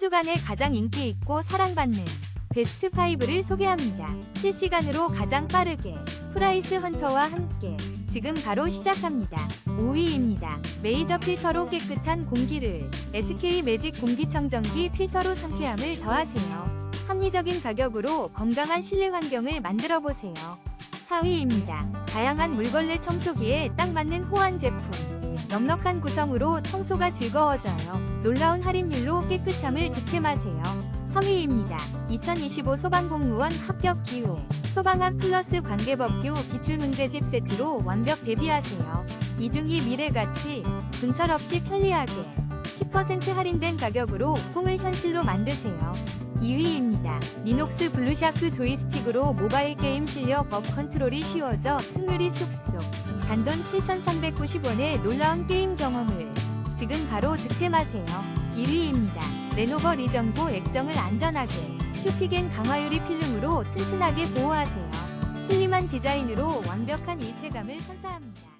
주간에 가장 인기 있고 사랑받는 베스트 5를 소개합니다. 실시간으로 가장 빠르게 프라이스 헌터와 함께 지금 바로 시작합니다. 5위입니다. 메이저 필터로 깨끗한 공기를 SK 매직 공기청정기 필터로 상쾌함을 더하세요. 합리적인 가격으로 건강한 실내 환경을 만들어 보세요. 4위입니다. 다양한 물걸레 청소기에 딱 맞는 호환 제품. 넉넉한 구성으로 청소가 즐거워져요. 놀라운 할인율로 깨끗함을 득템하세요. 3위입니다. 2025 소방공무원 합격 기호. 소방학 플러스 관계법규 기출문제집 세트로 완벽 대비하세요. 이중희 미래가치, 분철 없이 편리하게 10% 할인된 가격으로 꿈을 현실로 만드세요. 2위입니다. 리녹스 블루샤크 조이스틱으로 모바일 게임 실력 업 컨트롤이 쉬워져 승률이 쑥쑥. 단돈 7,390원의 놀라운 게임 경험을 지금 바로 득템하세요. 1위입니다. 레노버 리정보 액정을 안전하게 쇼피겐 강화유리 필름으로 튼튼하게 보호하세요. 슬림한 디자인으로 완벽한 일체감을 선사합니다.